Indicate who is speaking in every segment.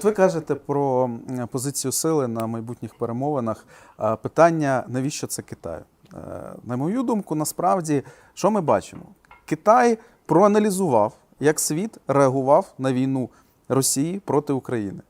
Speaker 1: от ви кажете про позицію сили на майбутніх перемовинах. Питання, навіщо це Китаю? Е, На мою думку, насправді, що ми бачимо? Китай проаналізував, як світ реагував на війну Росії проти України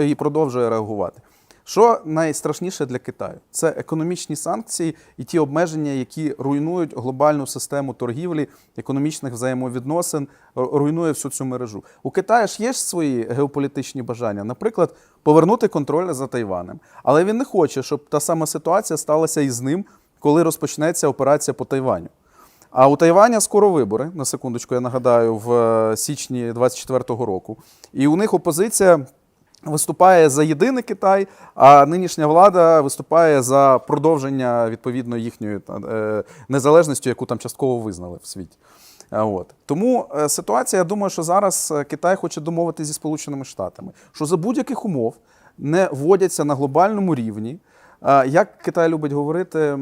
Speaker 1: і продовжує реагувати. Що найстрашніше для Китаю? Це економічні санкції і ті обмеження, які руйнують глобальну систему торгівлі, економічних взаємовідносин, руйнує всю цю мережу. У Китаю ж є ж свої геополітичні бажання, наприклад, повернути контроль за Тайванем. Але він не хоче, щоб та сама ситуація сталася і з ним, коли розпочнеться операція по Тайваню. А у Тайваня скоро вибори, на секундочку, я нагадаю, в е, січні 24-го року. І у них опозиція виступає за єдиний Китай, а нинішня влада виступає за продовження відповідно їхньої е, незалежності, яку там частково визнали в світі. От. Тому е, ситуація, я думаю, що зараз е, Китай хоче домовитися зі Сполученими Штатами, що за будь-яких умов не вводяться на глобальному рівні, е, як Китай любить говорити, е,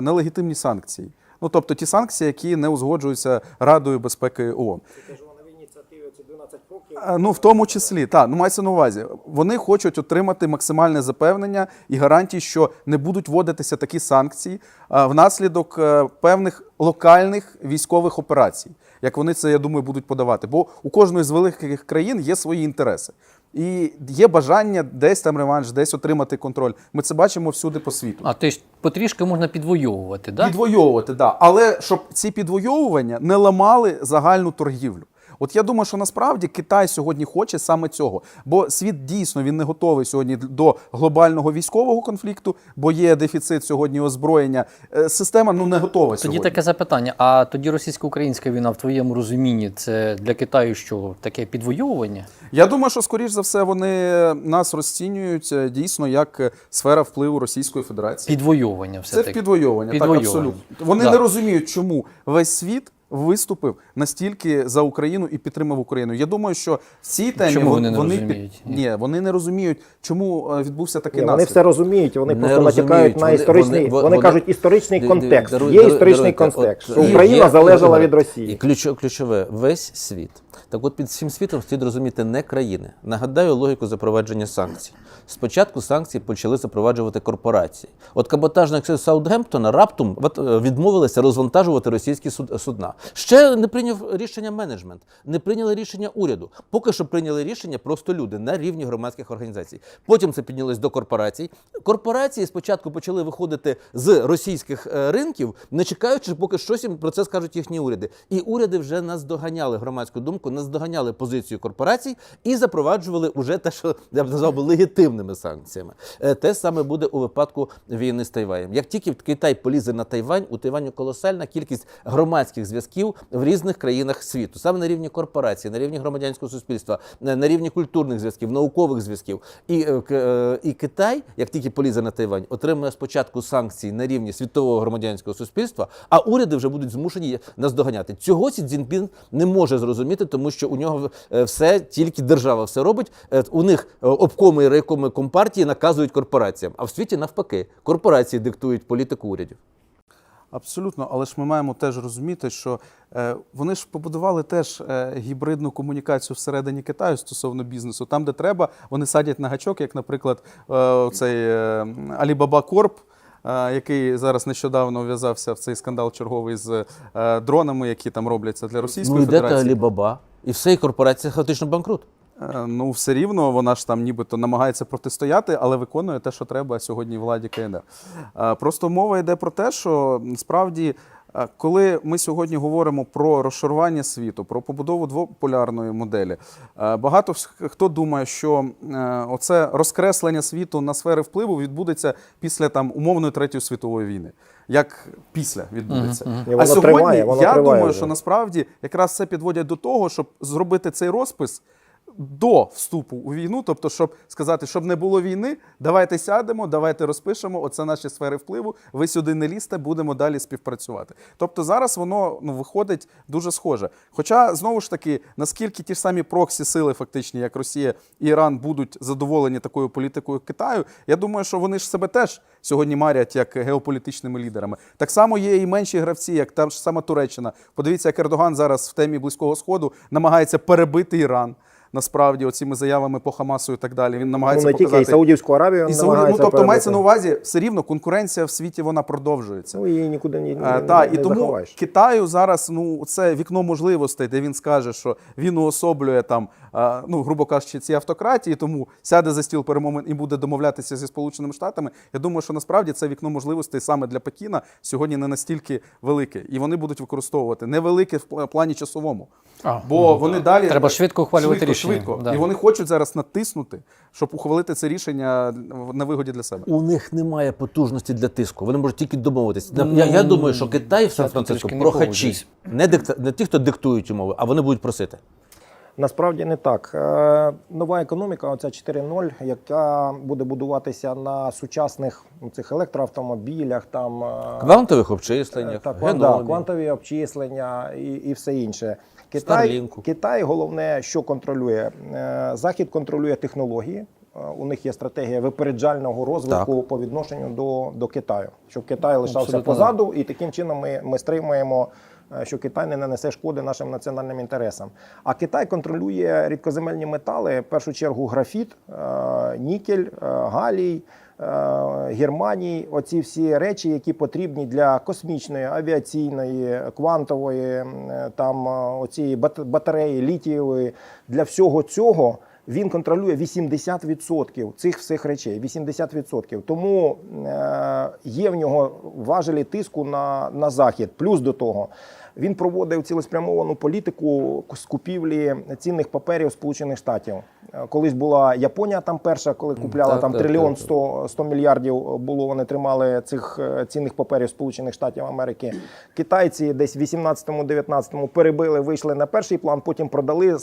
Speaker 1: нелегітимні санкції. Ну, тобто ті санкції, які не узгоджуються Радою безпеки ООН.
Speaker 2: Це ж вони в ініціативі ці 12 років.
Speaker 1: Е, Ну, в тому числі, так, ну мається на увазі. Вони хочуть отримати максимальне запевнення і гарантії, що не будуть вводитися такі санкції е, внаслідок е, певних локальних військових операцій, як вони це, я думаю, будуть подавати. Бо у кожної з великих країн є свої інтереси. І є бажання десь там реванш, десь отримати контроль. Ми це бачимо всюди по світу.
Speaker 3: А ти ж потрішки можна підвоювати, да?
Speaker 1: Підвоювати, да. Але щоб ці підвоювання не ламали загальну торгівлю. От я думаю, що насправді Китай сьогодні хоче саме цього, бо світ дійсно він не готовий сьогодні до глобального військового конфлікту, бо є дефіцит сьогодні озброєння. Е, Система ну не готова
Speaker 3: Тоді
Speaker 1: сьогодні.
Speaker 3: таке запитання. А тоді російсько-українська війна, в твоєму розумінні, це для Китаю що таке підвоювання?
Speaker 1: Я думаю, що скоріш за все вони нас розцінюють е, дійсно як е, сфера впливу Російської Федерації.
Speaker 3: Підвоювання все
Speaker 1: Це
Speaker 3: таки.
Speaker 1: підвоювання,
Speaker 3: Підвоювання.
Speaker 1: так абсолютно. Вони
Speaker 3: Да.
Speaker 1: не розуміють, чому весь світ виступив настільки за Україну і підтримав Україну. Я думаю, що в цій темі
Speaker 3: Чому
Speaker 1: вони,
Speaker 3: вони не
Speaker 1: під-
Speaker 3: розуміють?
Speaker 1: Ні, вони не розуміють, чому е, відбувся такий
Speaker 2: Ні, вони все розуміють, вони
Speaker 4: Не
Speaker 2: просто
Speaker 4: розуміють.
Speaker 2: натякають на історичний.
Speaker 4: вони-
Speaker 2: Вони,
Speaker 4: вони-
Speaker 2: кажуть історичний
Speaker 4: Ди- ди-
Speaker 2: контекст.
Speaker 4: даруй-
Speaker 2: Є
Speaker 4: даруй-
Speaker 2: історичний
Speaker 4: даруйте.
Speaker 2: контекст.
Speaker 4: От,
Speaker 2: що
Speaker 4: є-
Speaker 2: Україна
Speaker 4: є-
Speaker 2: залежала від
Speaker 4: І
Speaker 2: Росії.
Speaker 4: ключ, ключове весь світ. Так от під всім світом слід розуміти не країни. Нагадаю логіку запровадження санкцій. Спочатку санкції почали запроваджувати корпорації. От каботажна акція Саутгемптона раптом е, відмовилися розвантажувати російські суд- судна. Ще не прийняв рішення менеджмент, не прийняли рішення уряду. Поки що прийняли рішення просто люди на рівні громадських організацій. Потім це піднялось до корпорацій. Корпорації спочатку почали виходити з російських е, ринків, не чекаючи, поки щось їм про це скажуть їхні уряди. І уряди вже наздоганяли громадську думку, наздоганяли позицію корпорацій і запроваджували уже те, що я б назвав би легітимними санкціями. Е, Те саме буде у випадку війни з Тайваєм. Як тільки Китай полізе на Тайвань, у Тайваню колосальна кількість громадських зв'язків в різних країнах світу, саме на рівні корпорації, на рівні громадянського суспільства, на на рівні культурних зв'язків, наукових зв'язків. І, е, е, і Китай, як тільки полізе на Тайвань, отримує спочатку санкції на рівні світового громадянського суспільства, а уряди вже будуть змушені наздоганяти. Цього Сі Цзіньпін не може зрозуміти, тому що у нього е, все тільки держава все робить. Е, У них е, обкоми і райкоми компартії наказують корпораціям, а в світі навпаки корпорації диктують політику урядів.
Speaker 1: Абсолютно, але ж ми маємо теж розуміти, що вони ж побудували теж гібридну комунікацію всередині Китаю стосовно бізнесу. Там, де треба, вони садять на гачок, як, наприклад, цей Alibaba Corp, який зараз нещодавно вв'язався в цей скандал черговий з дронами, які там робляться для Російської
Speaker 4: Ну йде та
Speaker 1: Федерації.
Speaker 4: І все, і корпорація хаотично банкрут.
Speaker 1: Е, Ну, все рівно вона ж там нібито намагається протистояти, але виконує те, що треба сьогодні владі КНР. Е, Просто мова йде про те, що справді, е, коли ми сьогодні говоримо про розшарування світу, про побудову двополярної моделі, е, багато хто думає, що е, оце розкреслення світу на сфери впливу відбудеться після там умовної третьої світової війни. Як після відбудеться.
Speaker 2: І
Speaker 1: А сьогодні
Speaker 2: триває,
Speaker 1: я
Speaker 2: триває
Speaker 1: думаю,
Speaker 2: вже.
Speaker 1: що насправді якраз це підводять до того, щоб зробити цей розпис до вступу у війну, тобто, щоб сказати, щоб не було війни, давайте сядемо, давайте розпишемо. Оце наші сфери впливу. Ви сюди не лізьте, будемо далі співпрацювати. Тобто зараз воно ну виходить дуже схоже. Хоча знову ж таки, наскільки ті ж самі проксі сили, фактичні, як Росія і Іран, будуть задоволені такою політикою Китаю, я думаю, що вони ж себе теж сьогодні марять як геополітичними лідерами. Так само є і менші гравці, як та ж сама Туреччина. Подивіться, як Ердоган зараз в темі Близького Сходу намагається перебити Іран. Насправді оціми заявами по Хамасу і так далі. Він
Speaker 2: Ну,
Speaker 1: намагається
Speaker 2: не тільки і. Саудівську Аравію
Speaker 1: І Сауді- ну, тобто мається на увазі, все рівно конкуренція в світі вона продовжується.
Speaker 2: Ну, її нікуди не,
Speaker 1: Е,
Speaker 2: не,
Speaker 1: та,
Speaker 2: не,
Speaker 1: і тому
Speaker 2: заховаєш.
Speaker 1: Китаю зараз ну це вікно можливостей, де він скаже, що він уособлює там, е, ну грубо кажучи, ці автократії, тому сяде за стіл перемовин і буде домовлятися зі Сполученими Штатами. Я думаю, що насправді це вікно можливостей саме для Пекіна сьогодні не настільки велике, і вони будуть використовувати невелике в плані часовому.
Speaker 3: А,
Speaker 1: Бо вони далі
Speaker 3: Треба швидко ухвалювати рішення,
Speaker 1: Швидко.
Speaker 3: да.
Speaker 1: І вони хочуть зараз натиснути, щоб ухвалити це рішення на вигоді для себе.
Speaker 4: У них немає потужності для тиску. Вони можуть тільки домовитись. Я, я думаю, що Китай в Сан-Франциско
Speaker 3: не
Speaker 4: прохачі. Не, дикта, не ті, хто диктують умови, а вони будуть просити.
Speaker 2: Насправді не так. Е, Нова економіка, оця 4.0, яка буде будуватися на сучасних ну, цих електроавтомобілях, там е,
Speaker 4: Квантових обчисленнях,
Speaker 2: так, кван- да, квантові обчислення і, і все інше. Китай. Китай головне, що контролює. Е, Захід контролює технології. Е, У них є стратегія випереджального розвитку по відношенню до, до Китаю, щоб Китай лишався
Speaker 3: Абсолютно
Speaker 2: позаду, і таким чином ми, ми стримуємо, е, що Китай не нанесе шкоди нашим національним інтересам. А Китай контролює рідкоземельні метали, в першу чергу графіт, нікель, галій. Е, Германії, оці всі речі, які потрібні для космічної, авіаційної, квантової, е, там е, оці бат- батареї літієвої, для всього цього він контролює 80% цих всіх речей. 80%. Тому є в нього важелі тиску на, на захід. Плюс до того. Він проводив цілеспрямовану політику з купівлі цінних паперів Сполучених Штатів. Е, Колись була Японія там перша, коли купляла
Speaker 4: так,
Speaker 2: там
Speaker 4: так,
Speaker 2: трильйон
Speaker 4: так, так.
Speaker 2: 100, 100 мільярдів було. Вони тримали цих е, цінних паперів Сполучених Штатів Америки. Китайці десь в 18-19 перебили, вийшли на перший план, потім продали, е,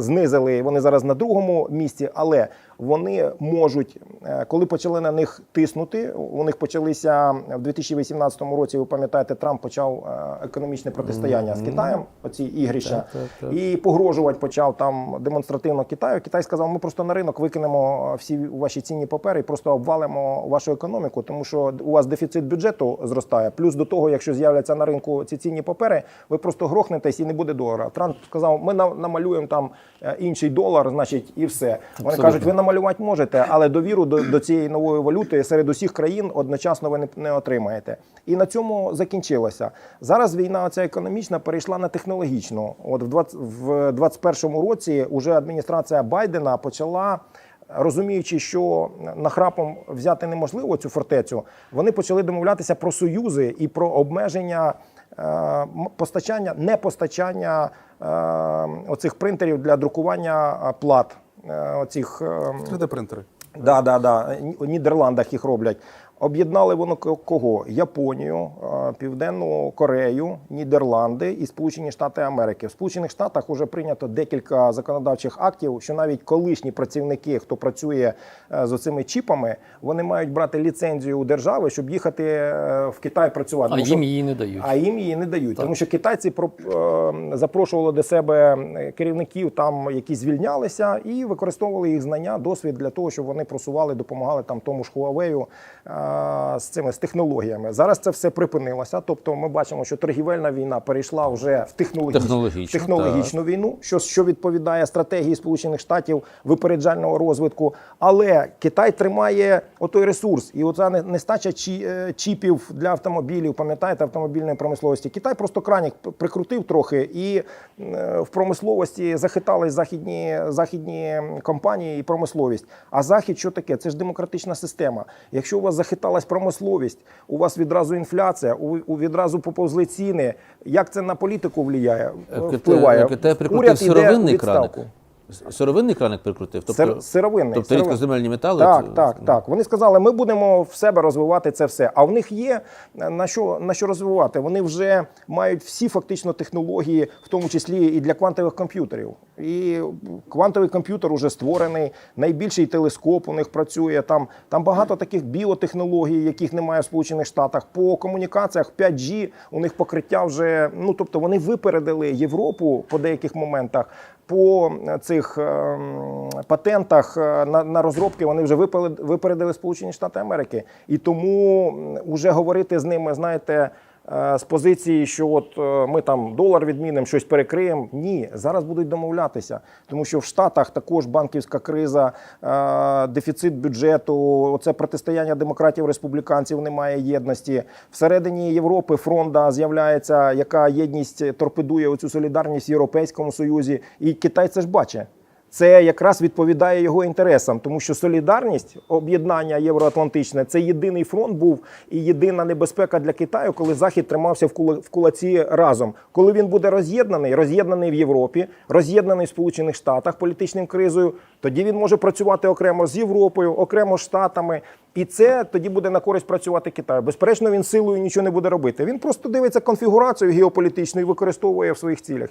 Speaker 2: знизили. Вони зараз на другому місці, але вони можуть, е, коли почали на них тиснути, у них почалися в 2018 році. Ви пам'ятаєте, Трамп почав е, економічне протистояння з Китаєм. Оці ігрища і погрожувати почав там демонстративно Китаю. Китай сказав: ми просто на ринок викинемо всі ваші цінні папери і просто обвалимо вашу економіку, тому що у вас дефіцит бюджету зростає. Плюс до того, якщо з'являться на ринку ці цінні папери, ви просто грохнетесь і не буде долара. Трамп сказав: ми на- намалюємо там е, інший долар, значить, і все. Вони
Speaker 3: Абсолютно.
Speaker 2: кажуть, ви намалювати можете, але довіру до, до цієї нової валюти серед усіх країн одночасно ви не, не отримаєте. І на цьому закінчилося. Зараз війна ця економічна перейшла на технологічну. От в 20, в 21 році уже адміністрація Байдена почала. Розуміючи, що нахрапом взяти неможливо цю фортецю, вони почали домовлятися про союзи і про обмеження е, не постачання, непостачання е, оцих принтерів для друкування е, плат. Е, оцих, е,
Speaker 1: 3D-принтери.
Speaker 2: Да, да, да. В Нідерландах їх роблять. Об'єднали воно ко- кого? Японію, Південну Корею, Нідерланди і Сполучені Штати Америки. В Сполучених Штатах вже прийнято декілька законодавчих актів, що навіть колишні працівники, хто працює е, з оцими чіпами, вони мають брати ліцензію у держави, щоб їхати е, в Китай працювати.
Speaker 3: А їм її не дають.
Speaker 2: а їм її не дають, тому що китайці е, запрошували до себе керівників, там які звільнялися, і використовували їх знання, досвід для того, щоб вони просували, допомагали там тому ж Huawei е, з цими з технологіями. Зараз це все припинилося. Тобто, ми бачимо, що торгівельна війна перейшла вже в технологічну,
Speaker 4: Технологічну,
Speaker 2: технологічну війну, що, що відповідає стратегії Сполучених Штатів випереджального розвитку. Але Китай тримає отой ресурс, і оця нестача чі- е, чіпів для автомобілів, пам'ятаєте, автомобільної промисловості. Китай просто кранік прикрутив трохи, і е, в промисловості захитались західні, західні компанії і промисловість. А захід що таке? Це ж демократична система. Якщо у вас захиталась промисловість, у вас відразу інфляція, у, у відразу поповзли ціни. Як це на політику влияє? Впливає?
Speaker 4: Китай прикрутив
Speaker 2: Уряд іде
Speaker 4: сировинний
Speaker 2: відставку.
Speaker 4: краник. Сировинний краник прикрутив? Тобто,
Speaker 2: Сир- сировинний.
Speaker 4: тобто
Speaker 2: сировинний.
Speaker 4: рідкоземельні метали?
Speaker 2: Так,
Speaker 4: це-
Speaker 2: так, так. Вони сказали, ми будемо в себе розвивати це все. А в них є е, на що, на що розвивати. Вони вже мають всі фактично технології, в тому числі і для квантових комп'ютерів. І квантовий комп'ютер уже створений, найбільший телескоп у них працює. Там, там багато таких біотехнологій, яких немає в Сполучених Штатах. По комунікаціях 5G у них покриття вже. Ну тобто вони випередили Європу по деяких моментах. По цих ем, патентах е, на, на розробки вони вже випередили Сполучені Штати Америки. І тому вже говорити з ними, знаєте. Е, з позиції, що от е, ми там долар відмінимо, щось перекриємо. Ні, зараз будуть домовлятися, тому що в Штатах також банківська криза, е, дефіцит бюджету, оце протистояння демократів республіканців немає єдності. Всередині Європи фронта з'являється, яка єдність торпедує оцю солідарність в Європейському Союзі, і Китай це ж бачить. Це якраз відповідає його інтересам, тому що солідарність, об'єднання євроатлантичне це єдиний фронт був і єдина небезпека для Китаю, коли Захід тримався в кула- в кулаці разом. Коли він буде роз'єднаний, роз'єднаний в Європі, роз'єднаний в Сполучених Штатах політичним кризою, тоді він може працювати окремо з Європою, окремо з Штатами. І це тоді буде на користь працювати Китаю. Безперечно, він силою нічого не буде робити. Він просто дивиться конфігурацію геополітичну і використовує в своїх цілях.